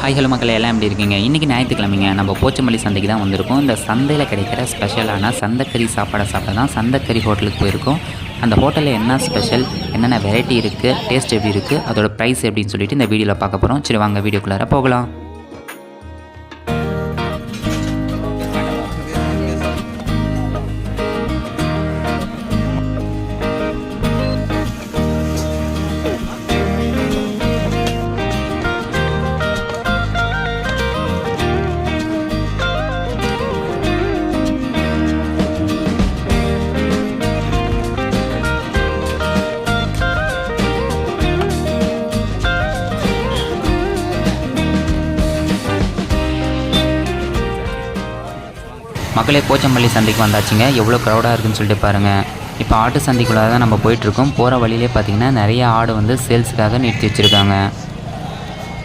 Hi hello மக்கள் எல்லாம் எப்படி இருக்கீங்க? இன்றைக்கி ஞாயிற்றுக்கிழமைங்க. நம்ம போச்சம்பள்ளி சந்தைக்கு தான் வந்திருக்கோம். இந்த சந்தையில் கிடைக்கிற ஸ்பெஷலான சந்தைக்கறி சாப்பாடை சாப்பிட தான் சந்தைக்கறி ஹோட்டலுக்கு போயிருக்கோம். அந்த ஹோட்டலில் என்ன ஸ்பெஷல் என்னென்ன வெரைட்டி இருக்குது டேஸ்ட் எப்படி இருக்குது அதோட ப்ரைஸ் எப்படின்னு சொல்லிட்டு இந்த வீடியோவில் பார்க்க போகிறோம் சரி வாங்க வீடியோக்குள்ளார போகலாம். மக்களே போச்சம்பள்ளி சந்தைக்கு வந்தாச்சுங்க. எவ்வளோ க்ரௌடாக இருக்குன்னு சொல்லிட்டு பாருங்கள் இப்போ ஆட்டு சந்தைக்குள்ளே தான் நம்ம போயிட்டுருக்கோம். போகிற வழியிலே பார்த்தீங்கன்னா நிறைய ஆடு வந்து சேல்ஸுக்காக நிறுத்தி வச்சுருக்காங்க.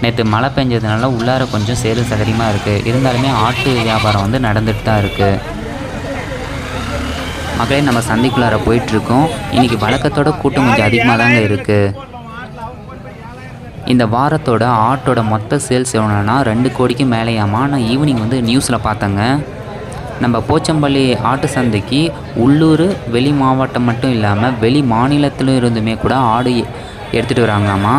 நேற்று மழை பெஞ்சதுனால உள்ளார கொஞ்சம் சேல்ஸ் அதிகமாக இருக்குது இருந்தாலுமே ஆட்டு வியாபாரம் வந்து நடந்துட்டு தான் இருக்குது மக்களே நம்ம சந்தைக்குள்ளார போயிட்டுருக்கோம். இன்றைக்கி வழக்கத்தோட கூட்டம் கொஞ்சம் அதிகமாக தாங்க இருக்குது இந்த வாரத்தோட ஆட்டோட மொத்த சேல்ஸ் எவ்வளோனா ரெண்டு கோடிக்கு மேலேயாமா? நான் ஈவினிங் வந்து நியூஸில் பார்த்தேங்க. நம்ம போச்சம்பள்ளி ஆட்டு சந்தைக்கு உள்ளூர் வெளி மாவட்டம் மட்டும் இல்லாமல் வெளி மாநிலத்திலும் இருந்துமே கூட ஆடு எடுத்துகிட்டு வராங்களாமா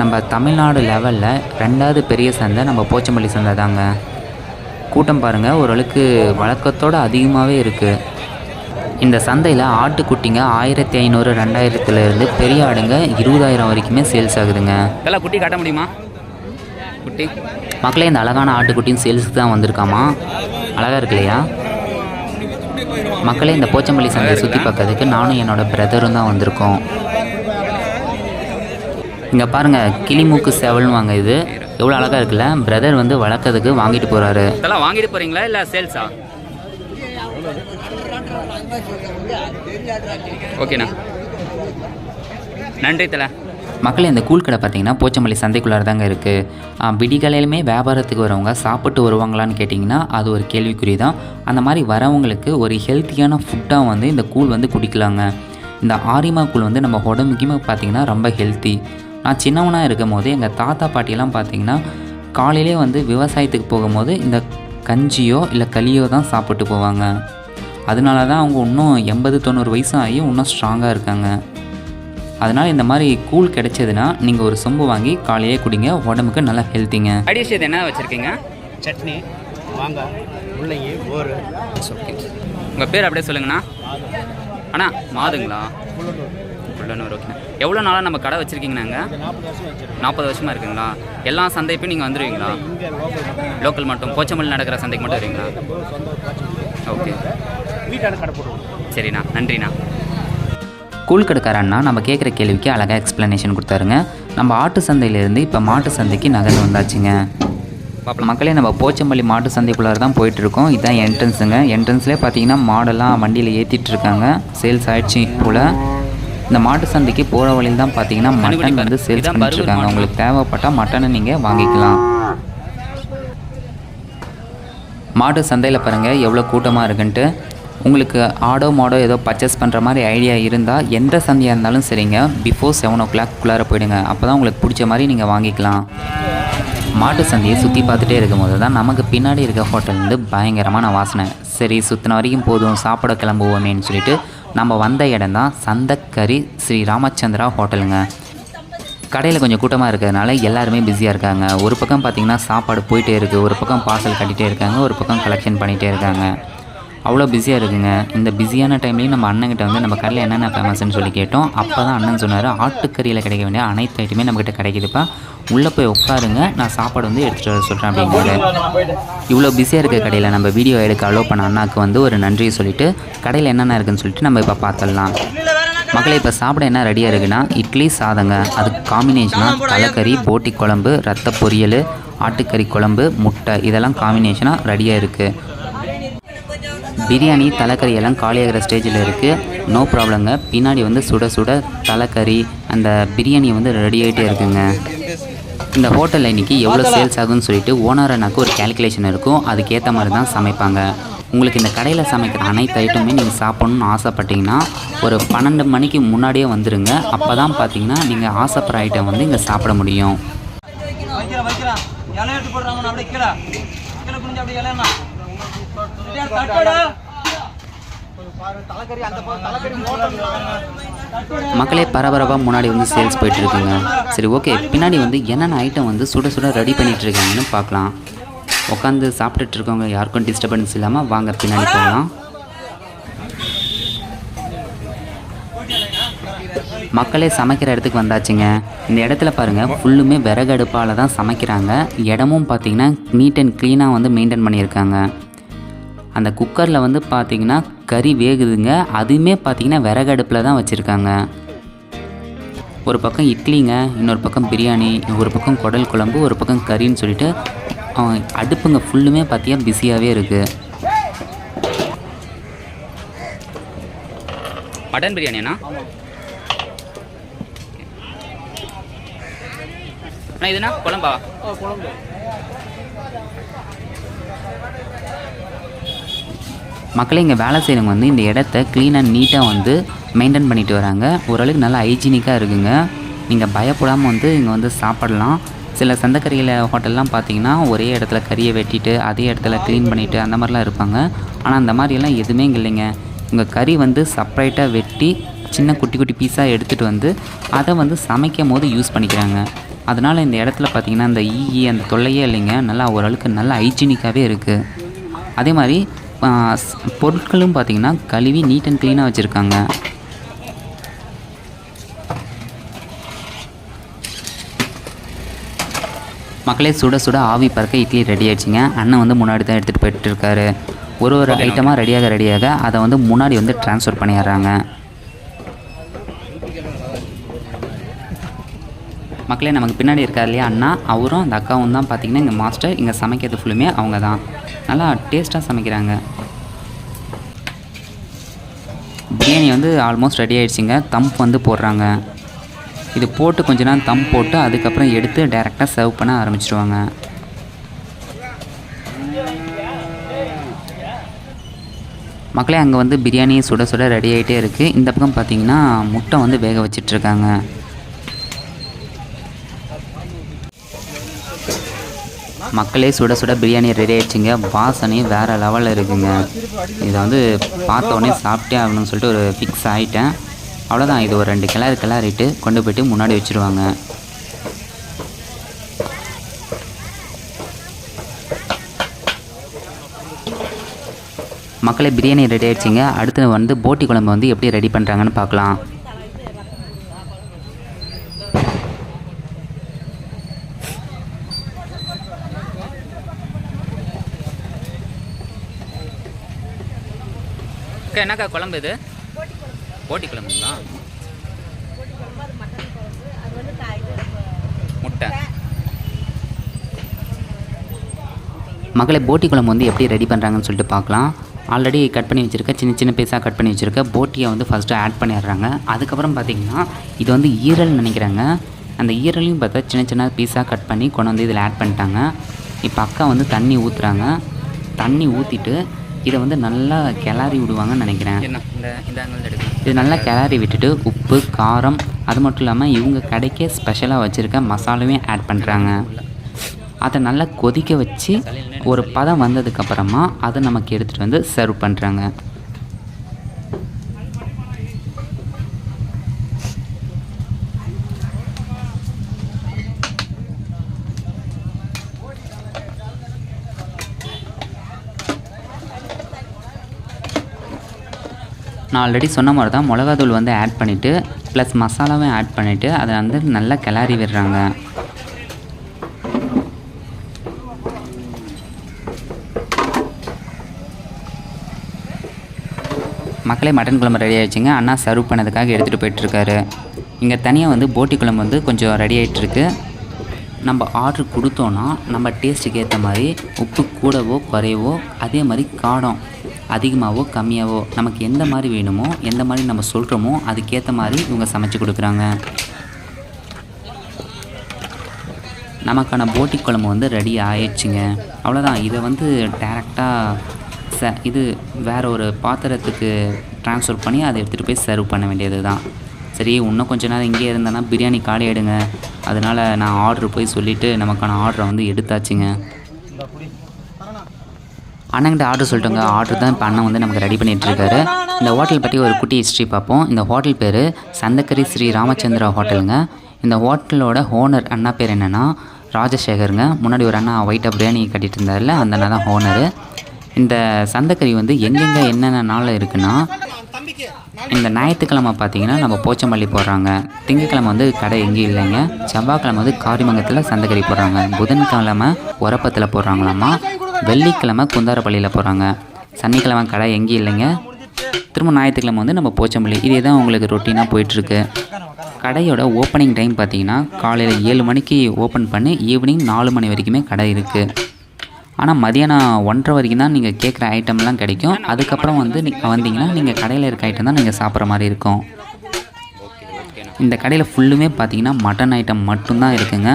நம்ம தமிழ்நாடு லெவலில் ரெண்டாவது பெரிய சந்தை நம்ம போச்சம்பள்ளி சந்தை தாங்க. கூட்டம் பாருங்கள் ஓரளவுக்கு வழக்கத்தோடு அதிகமாகவே இருக்குது இந்த சந்தையில் ஆட்டுக்குட்டிங்க ஆயிரத்தி ஐநூறு ரெண்டாயிரத்துலேருந்து பெரிய ஆடுங்க இருபதாயிரம் வரைக்குமே சேல்ஸ் ஆகுதுங்க. இதெல்லாம் குட்டி காட்ட முடியுமா? குட்டி. மக்களே இந்த அழகான ஆட்டுக்குட்டியும் சேல்ஸுக்கு தான் வந்திருக்காமா? அழகாக இருக்கு இல்லையா மக்களே இந்த போச்சம்பள்ளி சந்தையை சுற்றி பார்க்கறதுக்கு நானும் என்னோட பிரதரும் தான் வந்திருக்கோம். இங்கே பாருங்கள் கிளிமூக்கு செவல்னுவாங்க இது. எவ்வளோ அழகாக இருக்குல்ல? பிரதர் வந்து வளர்க்கறதுக்கு வாங்கிட்டு போகிறாரு இதெல்லாம் வாங்கிட்டு போறீங்களா இல்லை சேல்ஸா? ஓகேண்ணா. நன்றி தல. மக்களே இந்த கூழ் கடை பார்த்தீங்கன்னா போச்சமல்லி சந்தைக்குள்ளார தாங்க இருக்குது விடிகாலையிலுமே வியாபாரத்துக்கு வரவங்க சாப்பிட்டு வருவாங்களான்னு கேட்டிங்கன்னா அது ஒரு கேள்விக்குறி தான் அந்த மாதிரி வரவங்களுக்கு ஒரு ஹெல்த்தியான ஃபுட்டாக வந்து இந்த கூழ் வந்து குடிக்கலாங்க. இந்த ஆரிமா கூழ் வந்து நம்ம உடம்புக்குமே பார்த்தீங்கன்னா ரொம்ப ஹெல்த்தி நான் சின்னவனாக இருக்கும் போது எங்கள் தாத்தா பாட்டியெல்லாம் பார்த்தீங்கன்னா காலையிலே வந்து விவசாயத்துக்கு போகும்போது இந்த கஞ்சியோ இல்லை களியோ தான் சாப்பிட்டு போவாங்க. அதனால தான் அவங்க இன்னும் எண்பது தொண்ணூறு வயசு இன்னும் ஸ்ட்ராங்காக இருக்காங்க. அதனால் இந்த மாதிரி கூழ் கிடைச்சதுன்னா நீங்கள் ஒரு சொம்பு வாங்கி காலையே குடிங்க உடம்புக்கு நல்லா ஹெல்த்திங்க. அடிஷ் இது என்ன வச்சுருக்கீங்க? சட்னி மாங்காய் முள்ளங்கி மோர் ஓகே உங்கள் பேர் அப்படியே சொல்லுங்கண்ணா. அண்ணா மாதுங்களா? புள்ளனூர் ஓகேண்ணா எவ்வளோ நாளாக நம்ம கடை வச்சுருக்கீங்கண்ணாங்க நாற்பது வருஷமாக இருக்குங்களா? எல்லா சந்தைக்கும் நீங்கள் வந்துடுவீங்களா லோக்கல் மட்டும் போச்சம்பள்ளி நடக்கிற சந்தைக்கு மட்டும் வருவீங்களா? ஓகே வீட்டான கடை போடுவோம் சரிண்ணா. நன்றிண்ணா. கூழ் கடைக்காரன்னா நம்ம கேட்குற கேள்விக்கு அழகாக எக்ஸ்ப்ளனேஷன் கொடுத்தாருங்க. நம்ம ஆட்டு சந்தையிலேருந்து இப்போ மாட்டு சந்தைக்கு நகர்ந்து வந்தாச்சுங்க. மக்களே நம்ம போச்சம்பள்ளி மாட்டு சந்தைக்குள்ளார தான் போயிட்டுருக்கோம். இதுதான் என்ட்ரன்ஸுங்க என்ட்ரன்ஸ்லேயே பார்த்தீங்கன்னா மாடெல்லாம் வண்டியில் ஏற்றிட்டு இருக்காங்க சேல்ஸ் ஆயிடுச்சு போல். இந்த மாட்டு சந்தைக்கு போகிற வழியில் தான் பார்த்தீங்கன்னா மட்டன் வந்து சேல்ஸ் இதான் பண்ணிட்டு இருக்காங்க. பர்கூர் உங்களுக்கு தேவைப்பட்டால் மட்டனை நீங்கள் வாங்கிக்கலாம். மாட்டு சந்தையில் பாருங்கள் எவ்வளோ கூட்டமாக இருக்குன்ட்டு. உங்களுக்கு ஆடோ மாடோ ஏதோ பர்ச்சேஸ் பண்ணுற மாதிரி ஐடியா இருந்தால் எந்த சந்தையாக இருந்தாலும் சரிங்க. பிஃபோர் செவன் ஓ கிளாக் குள்ளார போயிடுங்க. அப்போ தான் உங்களுக்கு பிடிச்ச மாதிரி நீங்கள் வாங்கிக்கலாம். மாட்டு சந்தையை சுற்றி பார்த்துட்டே இருக்கும்போது தான் நமக்கு பின்னாடி இருக்க ஹோட்டல்லேருந்து பயங்கரமான வாசனை. சரி சுற்றின வரைக்கும் போதும் சாப்பிட கிளம்புவோமேன்னு சொல்லிட்டு நம்ம வந்த இடம் தான் சந்தக்கரி ஸ்ரீ ராமச்சந்திரா ஹோட்டலுங்க. கடையில் கொஞ்சம் கூட்டமாக இருக்கிறதுனால எல்லாருமே பிஸியாக இருக்காங்க. ஒரு பக்கம் பார்த்திங்கன்னா சாப்பாடு போயிட்டே இருக்குது ஒரு பக்கம் பார்சல் கட்டிகிட்டே இருக்காங்க ஒரு பக்கம் கலெக்ஷன் பண்ணிகிட்டே இருக்காங்க. அவ்வளோ பிஸியாக இருக்குங்க. இந்த பிஸியான டைம்லேயும் நம்ம அண்ணங்கிட்ட வந்து நம்ம கடையில் என்னென்ன ஃபேமஸ்ன்னு சொல்லி கேட்டோம். அப்போ தான் அண்ணன் சொன்னார் ஆட்டுக்கறியில் கிடைக்க வேண்டிய அனைத்து ஐட்டமே நம்மக்கிட்ட கிடைக்குதுப்பா. உள்ளே போய் உட்காருங்க நான் சாப்பாடு வந்து எடுத்துகிட்டு வர சொல்கிறேன் அப்படிங்கிற இவ்வளோ பிஸியாக இருக்க கடையில் நம்ம வீடியோ எடுக்க அலோவ் பண்ண அண்ணாக்கு வந்து ஒரு நன்றியை சொல்லிவிட்டு கடையில் என்னென்ன இருக்குன்னு சொல்லிட்டு நம்ம இப்போ பார்த்துடலாம். மக்களை இப்போ சாப்பிட என்ன ரெடியாக இருக்குன்னா இட்லி சாதங்க. அதுக்கு காம்பினேஷனாக தலைக்கறி போட்டி குழம்பு ரத்த பொரியல் ஆட்டுக்கறி குழம்பு முட்டை. இதெல்லாம் காம்பினேஷனாக ரெடியாக இருக்குது பிரியாணி தலைக்கறி எல்லாம் காலியாகிற ஸ்டேஜில் இருக்குது நோ ப்ராப்ளங்க பின்னாடி வந்து சுட சுட தலைக்கறி அந்த பிரியாணி வந்து ரெடி ஆகிட்டே இருக்குங்க. இந்த ஹோட்டலில் இன்றைக்கி எவ்வளோ சேல்ஸ் ஆகும்னு சொல்லிட்டு ஓனர் ஒரு கேல்குலேஷன் இருக்கும். அதுக்கேற்ற மாதிரி தான் சமைப்பாங்க. உங்களுக்கு இந்த கடையில் சமைக்கிற அனைத்து ஐட்டமே நீங்கள் சாப்பிட்ணுன்னு ஆசைப்பட்டீங்கன்னா ஒரு பன்னெண்டு மணிக்கு முன்னாடியே வந்துடுங்க அப்போ தான் பார்த்தீங்கன்னா நீங்கள் ஆசைப்படுற ஐட்டம் வந்து இங்கே சாப்பிட முடியும். வைக்கிறேன் வைக்கிறேன் இலை எடுத்து போடுறாங்க அப்படியே கீழே. கீழே குனிஞ்சு அப்படியே இலையண்ணா தட்டோட தலைக்கறி அந்த பக்கம் தலைக்கறி மக்களே பரபரப்பாக முன்னாடி வந்து சேல்ஸ் போயிட்டு இருக்குங்க சரி ஓகே பின்னாடி வந்து என்னென்ன ஐட்டம் வந்து சுட சுட ரெடி பண்ணிட்டு இருக்காங்கன்னு பார்க்கலாம். உட்காந்து சாப்பிட்டுட்டு இருக்கவங்க யாருக்கும் டிஸ்டர்பன்ஸ் இல்லாமல் வாங்க பின்னாடி போகலாம். மக்களே சமைக்கிற இடத்துக்கு வந்தாச்சுங்க. இந்த இடத்துல பாருங்கள் ஃபுல்லுமே விறகு அடுப்பால் தான் சமைக்கிறாங்க. இடமும் பார்த்தீங்கன்னா நீட் அண்ட் க்ளீனாக வந்து மெயின்டைன் பண்ணியிருக்காங்க. அந்த குக்கரில் வந்து பார்த்தீங்கன்னா கறி வேகுதுங்க. அதுவுமே பார்த்தீங்கன்னா விறகு அடுப்பில் தான் வச்சுருக்காங்க. ஒரு பக்கம் இட்லிங்க இன்னொரு பக்கம் பிரியாணி ஒரு பக்கம் குடல் குழம்பு ஒரு பக்கம் கறின்னு சொல்லிட்டு அவன் அடுப்புங்க ஃபுல்லுமே பார்த்தீங்கன்னா பிஸியாகவே இருக்குது மட்டன் பிரியாணிண்ணா அண்ணா? இதுனா குழம்பா. மக்களே இங்கே வேலை செய்கிறவங்க வந்து இந்த இடத்த க்ளீன் அண்ட் நீட்டாக வந்து மெயின்டைன் பண்ணிட்டு வராங்க. ஓரளவுக்கு நல்லா ஹைஜீனிக்காக இருக்குங்க. நீங்கள் பயப்படாமல் வந்து இங்கே வந்து சாப்பிடலாம். சில சந்தக்கறியில் ஹோட்டல்லாம் பார்த்தீங்கன்னா ஒரே இடத்துல கறியை வெட்டிட்டு அதே இடத்துல க்ளீன் பண்ணிவிட்டு அந்த மாதிரிலாம் இருப்பாங்க. ஆனால் அந்த மாதிரியெல்லாம் எதுவுமே இங்கே இல்லைங்க. உங்கள் கறி வந்து செப்பரேட்டாக வெட்டி சின்ன குட்டி குட்டி பீஸாக எடுத்துகிட்டு வந்து அதை வந்து சமைக்கும் போது யூஸ் பண்ணிக்கிறாங்க. அதனால் இந்த இடத்துல பார்த்தீங்கன்னா அந்த ஈ அந்த தொல்லையே இல்லைங்க. நல்லா ஓரளவுக்கு நல்லா ஹைஜீனிக்காகவே இருக்குது அதே மாதிரி பொருட்களும் பார்த்தீங்கன்னா கழுவி நீட் அண்ட் க்ளீனாக வச்சுருக்காங்க. மக்களே சுட சுட ஆவி பறக்க இட்லி ரெடி ஆயிடுச்சுங்க. அண்ணன் வந்து முன்னாடி தான் எடுத்துகிட்டு போயிட்டு இருக்காரு. ஒரு ஒரு ஐட்டமாக ரெடியாக ரெடியாக அதை வந்து முன்னாடி வந்து ட்ரான்ஸ்ஃபர் பண்ணிடுறாங்க. மக்களே நமக்கு பின்னாடி இருக்கார் இல்லையா? அண்ணா அவரும் அந்த அக்காவும் தான் பார்த்தீங்கன்னா இங்கே மாஸ்டர். இங்கே சமைக்கிறது ஃபுல்லுமே அவங்க தான். நல்லா டேஸ்ட்டாக சமைக்கிறாங்க. பிரியாணி வந்து ஆல்மோஸ்ட் ரெடி ஆகிடுச்சிங்க தம்ப் வந்து போடுறாங்க. இது போட்டு கொஞ்ச நேரம் தம் போட்டு அதுக்கப்புறம் எடுத்து டைரெக்டாக சர்வ் பண்ண ஆரம்பிச்சிடுவாங்க மக்களே அங்கே வந்து பிரியாணி சுட சுட ரெடி ஆகிட்டே இருக்குது இந்த பக்கம் பார்த்தீங்கன்னா முட்டை வந்து வேக வச்சிட்ருக்காங்க. மக்களே சுட சுட பிரியாணி ரெடி ஆயிடுச்சுங்க. வாசனை வேறு லெவலில் இருக்குங்க. இதை வந்து பார்த்த உடனே சாப்பிட்டே ஆகணும்னு சொல்லிட்டு ஒரு ஃபிக்ஸ் ஆகிட்டேன் அவ்வளோதான் இது ஒரு ரெண்டு கிளறு கிளறிட்டு கொண்டு போயிட்டு முன்னாடி வச்சுருவாங்க. மக்களே பிரியாணி ரெடி ஆகிடுச்சிங்க அடுத்து வந்து போட்டி குழம்பு வந்து எப்படி ரெடி பண்ணுறாங்கன்னு பார்க்கலாம். அக்கா என்னக்கா குழம்பு இது? போட்டி குழம்புங்களா முட்டை. மகளே போட்டி குழம்பு வந்து எப்படி ரெடி பண்ணுறாங்கன்னு சொல்லிட்டு பார்க்கலாம். ஆல்ரெடி கட் பண்ணி வச்சுருக்க சின்ன சின்ன பீஸாக கட் பண்ணி வச்சுருக்க. போட்டியை வந்து ஃபஸ்ட்டு ஆட் பண்ணிடுறாங்க. அதுக்கப்புறம் பார்த்தீங்கன்னா இது வந்து ஈரல் நினைக்கிறாங்க. அந்த ஈரலையும் பார்த்தா சின்ன சின்ன பீஸாக கட் பண்ணி கொண்டு வந்து இதில் ஆட் பண்ணிட்டாங்க. இப்போ அக்கா வந்து தண்ணி ஊற்றுறாங்க தண்ணி ஊற்றிட்டு இதை வந்து நல்லா கிளறி விடுவாங்கன்னு நினைக்கிறேன். இது நல்லா கிளறி விட்டுட்டு உப்பு காரம் அது மட்டும் இல்லாமல் இவங்க கடைக்கே ஸ்பெஷலாக வச்சுருக்க மசாலாவையும் ஆட் பண்ணுறாங்க அதை நல்லா கொதிக்க வச்சு ஒரு பதம் வந்ததுக்கப்புறமா அதை நமக்கு எடுத்துகிட்டு வந்து சர்வ் பண்ணுறாங்க நான் ஆல்ரெடி சொன்ன மாதிரி தான் மிளகாத்தூள் வந்து ஆட் பண்ணிவிட்டு ப்ளஸ் மசாலாவும் ஆட் பண்ணிவிட்டு அதை வந்து நல்லா கிளறி விடுறாங்க. மக்களே மட்டன் குழம்பு ரெடி ஆகிடுச்சிங்க அண்ணா சர்வ் பண்ணதுக்காக எடுத்துகிட்டு போயிட்டுருக்காரு. இங்கே தனியாக வந்து போட்டி குழம்பு வந்து கொஞ்சம் ரெடி ஆகிட்டுருக்கு நம்ம ஆர்டர் கொடுத்தோன்னா நம்ம டேஸ்ட்டுக்கு ஏற்ற மாதிரி உப்பு கூடவோ குறையவோ அதே மாதிரி காரம் அதிகமாகவோ கம்மியாகவோ நமக்கு எந்த மாதிரி வேணுமோ எந்த மாதிரி நம்ம சொல்கிறோமோ அதுக்கேற்ற மாதிரி இவங்க சமைச்சு கொடுக்குறாங்க. நமக்கான போட்டி குழம்பு வந்து ரெடி ஆயிடுச்சுங்க. அவ்வளோதான் இதை வந்து டேரெக்டாக ச இது வேற ஒரு பாத்திரத்துக்கு ட்ரான்ஸ்ஃபர் பண்ணி அதை எடுத்துகிட்டு போய் சர்வ் பண்ண வேண்டியது தான் சரி இன்னும் கொஞ்ச நேரம் இங்கேயே இருந்தேன்னா பிரியாணி காலி அதனால் நான் ஆர்டர் போய் சொல்லிவிட்டு நமக்கான ஆர்டரை வந்து எடுத்தாச்சுங்க. அண்ணங்கிட்ட ஆர்டர் சொல்லிட்டோங்க. ஆர்டர் தான் இப்போ அண்ணன் வந்து நமக்கு ரெடி பண்ணிகிட்ருக்காரு இருக்காரு இந்த ஹோட்டல் பற்றி ஒரு குட்டி ஹிஸ்ட்ரி பார்ப்போம். இந்த ஹோட்டல் பேர் சந்தக்கரி ஸ்ரீ ராமச்சந்திரா ஹோட்டலுங்க இந்த ஹோட்டலோட ஓனர் அண்ணா பேர் என்னென்னா ராஜசேகருங்க. முன்னாடி ஒரு அண்ணா ஒயிட்டாக பிரியாணி கட்டிகிட்டு இருந்தார்ல அந்த அண்ணா தான் ஓனரு இந்த சந்தக்கறி வந்து எங்கெங்கே என்னென்ன நாளில் இருக்குன்னா இந்த ஞாயிற்றுக்கிழமை பார்த்தீங்கன்னா நம்ம போச்சம்பள்ளி போடுறாங்க. திங்கக்கிழமை வந்து கடை எங்கேயும் இல்லைங்க. செவ்வாய்க்கிழமை வந்து காரிமங்கத்தில் சந்தக்கறி போடுறாங்க. புதன்கிழமை உரப்பத்தில் போடுறாங்களாமா? வெள்ளிக்கிழமை குந்தாரப்பள்ளியில் போகிறாங்க சனிக்கிழமை கடை எங்கேயும் இல்லைங்க. திரும்ப ஞாயிற்றுக்கிழமை வந்து நம்ம போச்சம்பள்ளி. இதே தான் உங்களுக்கு ரொட்டீனாக போயிட்டுருக்கு. கடையோட ஓப்பனிங் டைம் பார்த்தீங்கன்னா காலையில் ஏழு மணிக்கு ஓப்பன் பண்ணி ஈவினிங் நாலு மணி வரைக்குமே கடை இருக்குது ஆனால் மதியானம் ஒன்றரை வரைக்கும் தான் நீங்கள் கேட்குற ஐட்டம்லாம் கிடைக்கும். அதுக்கப்புறம் வந்து நீங்கள் வந்தீங்கன்னா நீங்கள் கடையில் இருக்க ஐட்டம் தான் நீங்கள் சாப்பிட்ற மாதிரி இருக்கும். இந்த கடையில் ஃபுல்லுமே பார்த்தீங்கன்னா மட்டன் ஐட்டம் மட்டும்தான் இருக்குங்க.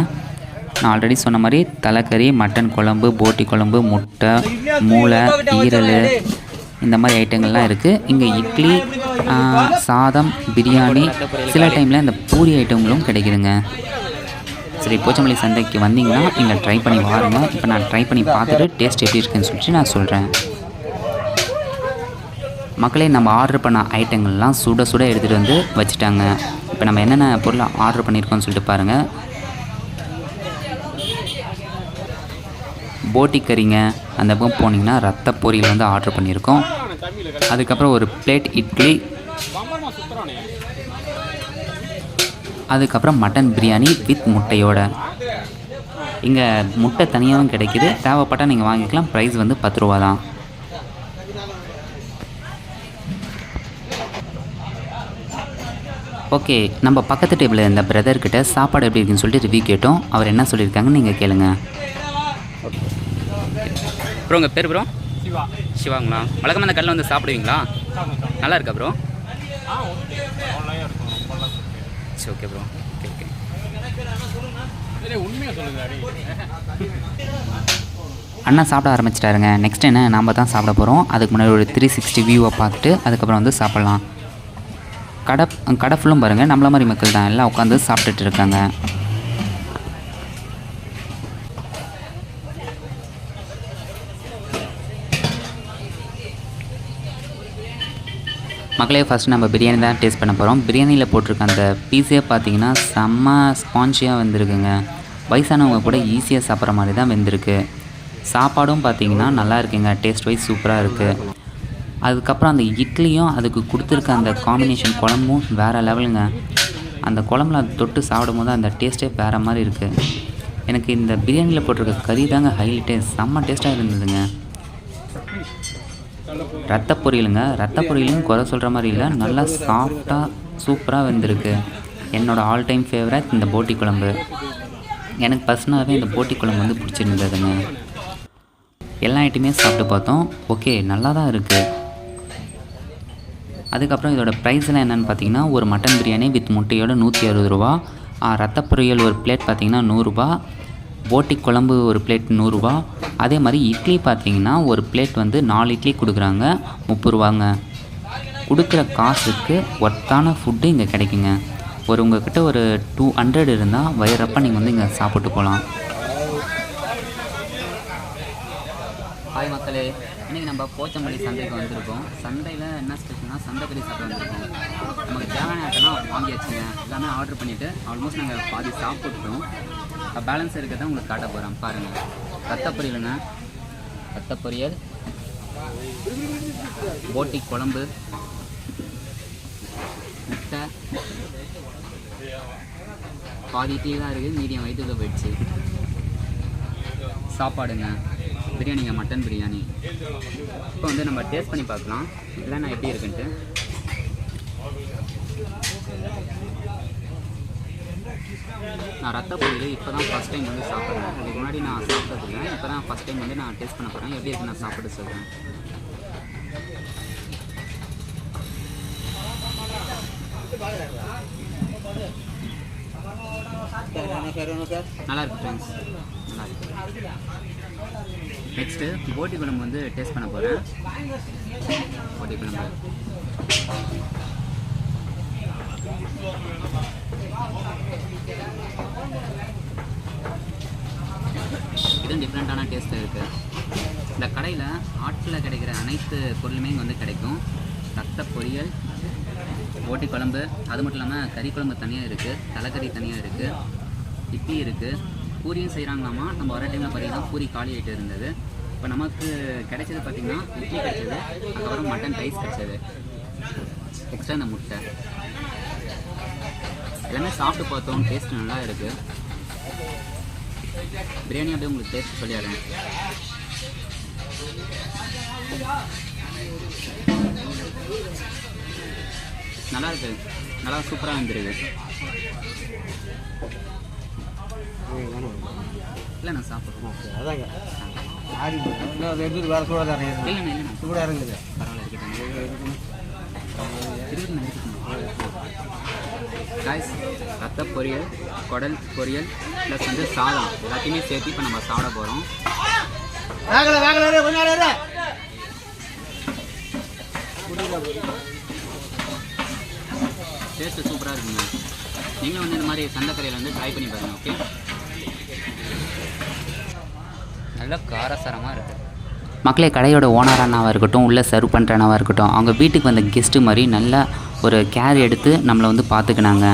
நான் ஆல்ரெடி சொன்ன மாதிரி தலைக்கறி மட்டன் குழம்பு போட்டி குழம்பு முட்டை மூளை ஈரல் இந்த மாதிரி ஐட்டங்கள்லாம் இருக்குது இங்கே இட்லி சாதம் பிரியாணி சில டைமில் இந்த பூரி ஐட்டங்களும் கிடைக்குதுங்க. சரி போச்சமல்லி சந்தைக்கு வந்தீங்கன்னா நீங்கள் ட்ரை பண்ணி பாருங்க இப்போ நான் ட்ரை பண்ணி பார்த்துட்டு டேஸ்ட் எப்படி இருக்குன்னு சொல்லிட்டு நான் சொல்கிறேன் மக்களே நம்ம ஆர்டர் பண்ண ஐட்டங்கள்லாம் சுட சுட எடுத்துகிட்டு வந்து வச்சுட்டாங்க. இப்போ நம்ம என்னென்ன பொருளை ஆர்டர் பண்ணியிருக்கோம்னு சொல்லிட்டு பாருங்கள் போட்டி கறிங்க அந்த பக்கம் போனீங்கன்னா ரத்த பொரியல் வந்து ஆர்டர் பண்ணியிருக்கோம். அதுக்கப்புறம் ஒரு பிளேட் இட்லி. அதுக்கப்புறம் மட்டன் பிரியாணி வித் முட்டையோட. இங்கே முட்டை தனியாகவும் கிடைக்குது. தேவைப்பட்டால் நீங்கள் வாங்கிக்கலாம். ப்ரைஸ் வந்து பத்து ரூபா தான். ஓகே நம்ம பக்கத்து டேபிளில் இருந்த பிரதர்கிட்ட சாப்பாடு எப்படி இருக்குன்னு சொல்லிட்டு ரிவ்யூ கேட்டோம். அவர் என்ன சொல்லியிருக்காங்கன்னு நீங்கள் கேளுங்கள் ப்ரோ உங்கள் பேர் ப்ரோ சிவா. சிவாங்களா? வழக்கமாக அந்த கல்லில் வந்து சாப்பிடுவீங்களா? நல்லா இருக்கா ப்ரோ சரி ஓகே ப்ரோ ஓகே ஓகே. அண்ணா சாப்பிட ஆரம்பிச்சிட்டாருங்க. நெக்ஸ்ட் என்ன? நாம் தான் சாப்பிட போகிறோம் அதுக்கு முன்னாடி ஒரு த்ரீ சிக்ஸ்டி வியூவை பார்த்துட்டு அதுக்கப்புறம் வந்து சாப்பிட்லாம். கடை கடை ஃபுல்லும் பாருங்கள் நம்மள மாதிரி மக்கள் தான். எல்லாம் உட்காந்து சாப்பிட்டுட்டு இருக்காங்க. மக்களே ஃபஸ்ட் நம்ம பிரியாணி தான் டேஸ்ட் பண்ண போகிறோம் பிரியாணியில் போட்டிருக்க அந்த பீஸே பார்த்தீங்கன்னா செம்ம ஸ்பான்ஜியாக வந்திருக்குங்க. வயசானவங்க கூட ஈஸியாக சாப்பிட்ற மாதிரி தான் வெந்திருக்கு. சாப்பாடும் பார்த்தீங்கன்னா நல்லா இருக்குங்க. டேஸ்ட் வைஸ் சூப்பராக இருக்குது அதுக்கப்புறம் அந்த இட்லியும் அதுக்கு கொடுத்துருக்க அந்த காம்பினேஷன் குழம்பும் வேறு லெவலுங்க அந்த குழம்புல அது தொட்டு சாப்பிடும் போது அந்த டேஸ்ட்டே வேறு மாதிரி இருக்குது எனக்கு இந்த பிரியாணியில் போட்டிருக்க கறி தாங்க ஹைலைட்டே செம்ம டேஸ்ட்டாக இருந்ததுங்க. ரத்த பொரியலுங்க ரத்த பொரியலும் குறை சொல்கிற மாதிரி இல்லை. நல்லா சாஃப்டாக சூப்பராக வந்திருக்கு. என்னோடய ஆல் டைம் ஃபேவரட் இந்த போட்டி குழம்பு. எனக்கு பர்சனலாகவே இந்த போட்டி குழம்பு வந்து பிடிச்சிருந்ததுங்க. எல்லா ஐட்டமே சாப்பிட்டு பார்த்தோம். ஓகே நல்லா தான் இருக்குது அதுக்கப்புறம் இதோட ப்ரைஸ்லாம் என்னென்னு பார்த்தீங்கன்னா ஒரு மட்டன் பிரியாணி வித் முட்டையோட நூற்றி அறுபது ரூபா. ரத்த பொரியல் ஒரு பிளேட் பார்த்தீங்கன்னா நூறுரூபா போட்டி குழம்பு ஒரு பிளேட் நூறுரூவா. அதே மாதிரி இட்லி பார்த்தீங்கன்னா ஒரு பிளேட் வந்து நாலு இட்லி கொடுக்குறாங்க முப்பது ரூபாங்க கொடுக்குற காசுக்கு ஒர்த்தான ஃபுட்டு இங்கே கிடைக்குங்க. ஒரு உங்ககிட்ட ஒரு டூ ஹண்ட்ரட் இருந்தால் வயிறப்ப நீங்கள் வந்து இங்கே சாப்பிட்டு போகலாம் ஹாய் மக்களே இன்றைக்கி நம்ம போச்சம்பள்ளி சந்தைக்கு வந்திருக்கோம். சந்தையில் என்ன ஸ்பெஷல்னா சந்தைக்கறி சாப்பிட வந்திருக்கோம். நமக்கு தேவையான ஐட்டம்லாம் வாங்கியாச்சுங்க எல்லாமே ஆர்டர் பண்ணிவிட்டு ஆல்மோஸ்ட் நாங்கள் பாதி சாப்பிட்டுட்டோம். பேலன்ஸ் இருக்கிறத உங்களுக்கு காட்ட போகிறேன் பாருங்கள் ரத்த பொரியலுங்க ரத்த பொரியல் போட்டி குழம்பு. முட்டை. பாதி டீ தான் இருக்குது. மீடியம் வயிற்றுல போயிடுச்சு. சாப்பாடுங்க. பிரியாணிங்க மட்டன் பிரியாணி. இப்போ வந்து நம்ம டேஸ்ட் பண்ணி பார்க்கலாம். இதெல்லாம் எப்படி இருக்குன்ட்டு. நான் ரத்த பொரியல் இப்போ தான் ஃபஸ்ட் டைம் வந்து சாப்பிட்றேன். அதுக்கு முன்னாடி நான் சாப்பிட்டதில்லை. இப்போ தான் ஃபஸ்ட் டைம் வந்து நான் டேஸ்ட் பண்ண போகிறேன் எப்படி இருக்கு நான் சாப்பிட்டு சொல்கிறேன் நல்லா இருக்கு ஃப்ரெண்ட்ஸ் நல்லா இருக்கு. நெக்ஸ்ட்டு போட்டி குழம்பு வந்து டேஸ்ட் பண்ண போகிறேன் போட்டி குழம்பு. இதுவும் டிஃப்ரெண்ட்டான டேஸ்ட் இருக்குது இந்த கடையில் ஆட்டில் கிடைக்கிற அனைத்து பொருளுமே இங்கே வந்து கிடைக்கும். ரத்த பொரியல் ஓட்டி குழம்பு அது மட்டும் இல்லாமல் கறி குழம்பு தனியாக இருக்குது தலைக்கறி தனியாக இருக்குது இட்லி இருக்குது பூரியும் செய்கிறாங்களாமா நம்ம வர டைமில் பார்த்தீங்கன்னா பூரி காலி ஆகிட்டு இருந்தது. இப்போ நமக்கு கிடைச்சது பார்த்திங்கன்னா இட்லி கிடைச்சது அதுக்கப்புறம் மட்டன் ரைஸ் கிடைச்சது. எக்ஸ்ட்ரா இந்த முட்டை. எல்லாமே சாப்பிட்டு பார்த்தோம். டேஸ்ட் நல்லா இருக்குது பிரியாணி அப்படியே உங்களுக்கு டேஸ்ட் சொல்லிடுறேன். நல்லா இருக்கு. நல்லா சூப்பராக வந்துருக்கு. இல்லை நான் சாப்பிட்றேன். அதாங்க. ஆடி அதை எடுத்துட்டு வேறு சூடாக இல்லைண்ணா இல்லைண்ணா சூடாக இருக்குது. பரவாயில்ல இருக்கட்டும் இருக்குண்ணா காய்ஸ் ரத்த பொரியல் குடல் பொரியல் ப்ளஸ் வந்து சாதம். எல்லாத்தையுமே சேர்த்து இப்போ நம்ம சாப்பிட போகிறோம். டேஸ்ட்டு சூப்பராக இருக்குங்க. நீங்களும் வந்து இந்த மாதிரி சந்தைக்கரையில் வந்து ட்ரை பண்ணி பாருங்கள் ஓகே நல்லா காரசாரமாக இருக்குது மக்களே கடையோட ஓனர் அண்ணாவாக இருக்கட்டும் உள்ளே சர்வ் பண்ணுற அண்ணாவாக இருக்கட்டும் அவங்க வீட்டுக்கு வந்த கெஸ்ட்டு மாதிரி நல்லா ஒரு கேர் எடுத்து நம்மளை வந்து பார்த்துக்கினாங்க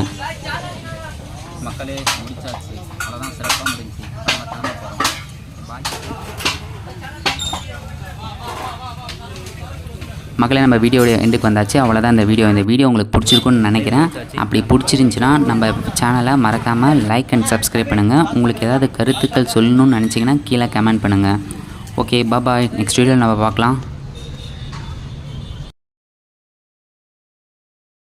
மக்களே முடிச்சாச்சு. அவ்வளோதான் சிறப்பாக முடிஞ்சு மக்களே நம்ம வீடியோட எண்டுக்கு வந்தாச்சு. அவ்வளோதான் இந்த வீடியோ இந்த வீடியோ உங்களுக்கு பிடிச்சிருக்குன்னு நினைக்கிறேன். அப்படி பிடிச்சிருந்துச்சுன்னா நம்ம சேனலை மறக்காமல் லைக் அண்ட் சப்ஸ்கிரைப் பண்ணுங்கள் உங்களுக்கு ஏதாவது கருத்துக்கள் சொல்லணும்னு நினச்சிங்கன்னா கீழே கமெண்ட் பண்ணுங்கள் ஓகே பாபாய் நெக்ஸ்ட் வீடியோவில் நம்ம பார்க்கலாம்.